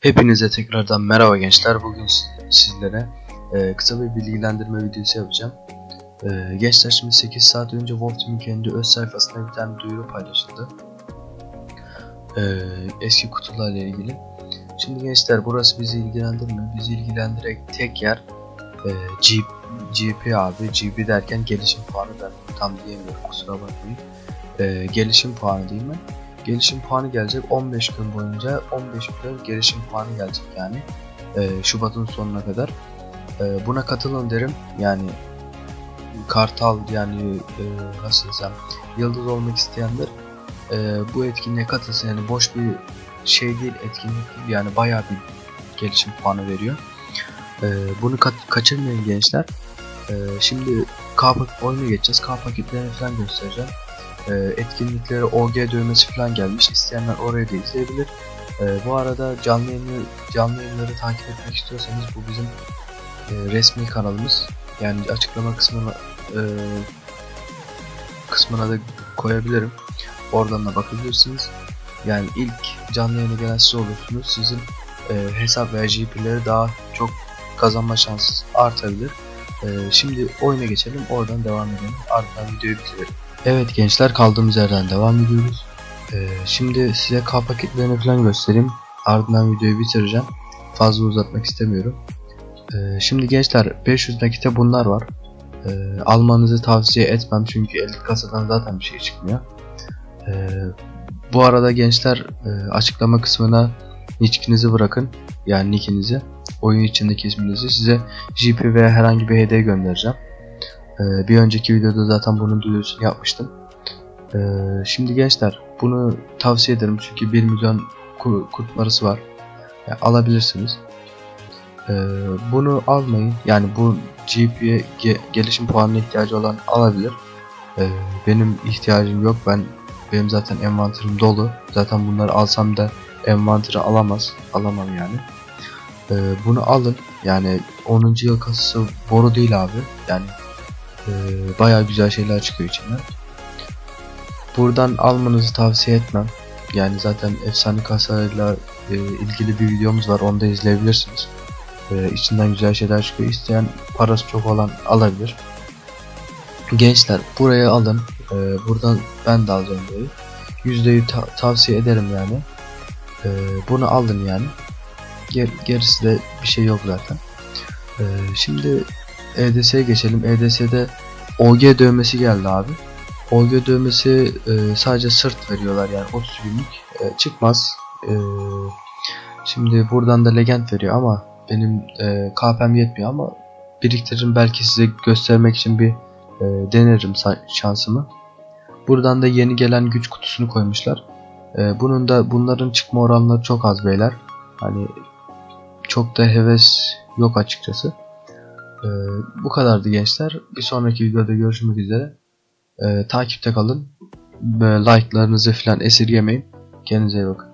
Hepinize tekrardan merhaba gençler. Bugün si- sizlere e, kısa bir bilgilendirme videosu yapacağım. E, gençler şimdi 8 saat önce Wolf kendi öz sayfasında bir tane duyuru paylaşıldı. E, eski kutularla ilgili. Şimdi gençler burası bizi ilgilendirmiyor. Bizi ilgilendiren tek yer e, G, GP abi. GP derken gelişim puanı ben tam diyemiyorum kusura bakmayın. E, gelişim puanı değil mi? Gelişim puanı gelecek 15 gün boyunca 15 gün gelişim puanı gelecek yani Ee, Şubat'ın sonuna kadar. Ee, buna katılın derim. Yani Kartal yani e, nasıl desem yıldız olmak isteyenler e, bu etkinliğe katılsın. Yani boş bir şey değil etkinlik değil. Yani bayağı bir gelişim puanı veriyor. Ee, bunu ka- kaçırmayın gençler. Ee, şimdi K oyunu geçeceğiz. K paketlerini falan göstereceğim e, etkinliklere OG dövmesi falan gelmiş. İsteyenler orayı da izleyebilir. E, bu arada canlı yayını, canlı yayınları takip etmek istiyorsanız bu bizim e, resmi kanalımız. Yani açıklama kısmına kısmına da koyabilirim. Oradan da bakabilirsiniz. Yani ilk canlı yayına gelen siz olursunuz. Sizin hesap veya GP'leri daha çok kazanma şansı artabilir. Şimdi oyuna geçelim. Oradan devam edelim. Ardından videoyu bitirelim. Evet gençler kaldığımız yerden devam ediyoruz. Ee, şimdi size K paketlerini falan göstereyim. Ardından videoyu bitireceğim. Fazla uzatmak istemiyorum. Ee, şimdi gençler 500 nakite bunlar var. Ee, almanızı tavsiye etmem çünkü elit kasadan zaten bir şey çıkmıyor. Ee, bu arada gençler e, açıklama kısmına nickinizi bırakın. Yani nickinizi. Oyun içindeki isminizi size JP veya herhangi bir hediye göndereceğim. Ee, bir önceki videoda zaten bunun duyurusunu yapmıştım. Ee, şimdi gençler bunu tavsiye ederim çünkü 1 milyon ku- kurt parası var. Yani alabilirsiniz. Ee, bunu almayın. Yani bu GP'ye ge- gelişim puanına ihtiyacı olan alabilir. Benim ihtiyacım yok. Ben benim zaten envanterim dolu. Zaten bunları alsam da envanteri alamaz. Alamam yani. Bunu alın. Yani 10. yıl kasası boru değil abi. Yani ee, bayağı güzel şeyler çıkıyor içinden. Buradan almanızı tavsiye etmem. Yani zaten efsane kasayla e, ilgili bir videomuz var. Onu da izleyebilirsiniz. E, içinden güzel şeyler çıkıyor. İsteyen parası çok olan alabilir. Gençler buraya alın. E, buradan ben de alacağım burayı. Yüzdeyi ta- tavsiye ederim yani. E, bunu alın yani. Ger- gerisi de bir şey yok zaten. E, şimdi EDS'ye geçelim. EDS'de OG dövmesi geldi abi. OG dövmesi e, sadece sırt veriyorlar yani 30 günlük. E, çıkmaz. E, şimdi buradan da legend veriyor ama benim e, KP'm yetmiyor ama biriktiririm belki size göstermek için bir e, denerim şansımı. Buradan da yeni gelen güç kutusunu koymuşlar. E, bunun da bunların çıkma oranları çok az beyler. Hani çok da heves yok açıkçası. Ee, bu kadardı gençler. Bir sonraki videoda görüşmek üzere. Ee, takipte kalın. Like'larınızı falan esirgemeyin. Kendinize iyi bakın.